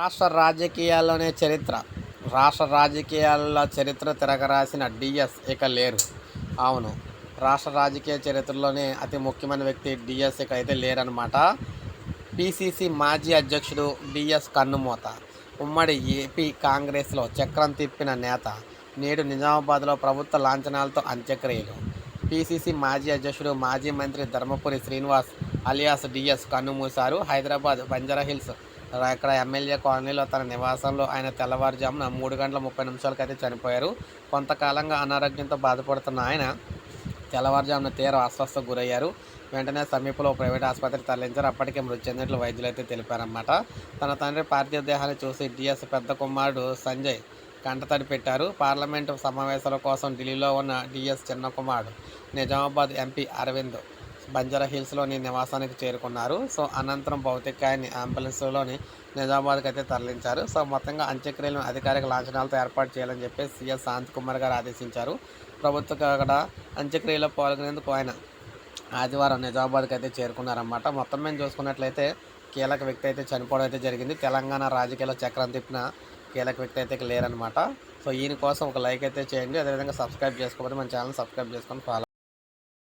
రాష్ట్ర రాజకీయాల్లోనే చరిత్ర. రాష్ట్ర రాజకీయాల్లో చరిత్ర తిరగరాసిన డిఎస్ ఇక లేరు. అవును రాష్ట్ర రాజకీయ చరిత్రలోనే అతి ముఖ్యమైన వ్యక్తి డిఎస్ ఇక అయితే లేరనమాట పిసిసి మాజీ అధ్యక్షుడు డిఎస్ కన్నుమూత ఉమ్మడి ఏపీ కాంగ్రెస్లో చక్రం తిప్పిన నేత నేడు నిజామాబాద్లో ప్రభుత్వ లాంఛనాలతో అంత్యక్రియలు. పిసిసి మాజీ అధ్యక్షుడు మాజీ మంత్రి ధర్మపురి శ్రీనివాస్ అలియాస్ డిఎస్ కన్నుమూశారు. హైదరాబాద్ బంజారాహిల్స్ ఇక్కడ ఎమ్మెల్యే కాలనీలో తన నివాసంలో ఆయన తెల్లవారుజామున మూడు గంటల ముప్పై నిమిషాలకైతే చనిపోయారు. కొంతకాలంగా అనారోగ్యంతో బాధపడుతున్న ఆయన తెల్లవారుజామున తీవ్ర అస్వస్థకు గురయ్యారు. వెంటనే సమీపంలో ప్రైవేట్ ఆసుపత్రికి తరలించారు. అప్పటికే మృతి చెందినట్లు వైద్యులు అయితే తెలిపారన్నమాట. తన తండ్రి పార్థివ దేహాన్ని చూసి డిఎస్ పెద్ద కుమారుడు సంజయ్ కంటతడి పెట్టారు. పార్లమెంటు సమావేశాల కోసం ఢిల్లీలో ఉన్న డిఎస్ చిన్న కుమారుడు నిజామాబాద్ ఎంపీ అరవింద్ బంజారా హిల్స్లోని నివాసానికి చేరుకున్నారు. సో అనంతరం భౌతికాయాన్ని అంబులెన్స్లోని నిజామాబాద్కి అయితే తరలించారు. సో మొత్తంగా అంత్యక్రియలను అధికారిక లాంఛనాలతో ఏర్పాటు చేయాలని చెప్పి సీఎస్ శాంత్ కుమార్ గారు ఆదేశించారు. ప్రభుత్వ అక్కడ అంత్యక్రియలో పాల్గొనేందుకు ఆయన ఆదివారం నిజామాబాద్కి అయితే చేరుకున్నారన్నమాట. మొత్తం మేము చూసుకున్నట్లయితే కీలక వ్యక్తి అయితే చనిపోవడం అయితే జరిగింది. తెలంగాణ రాజకీయాల్లో చక్రం తిప్పిన కీలక వ్యక్తి అయితే లేరనమాట సో ఈయన కోసం ఒక లైక్ అయితే చేయండి. అదేవిధంగా సబ్స్క్రైబ్ చేసుకోకపోతే మన ఛానల్ సబ్స్క్రైబ్ చేసుకొని ఫాలో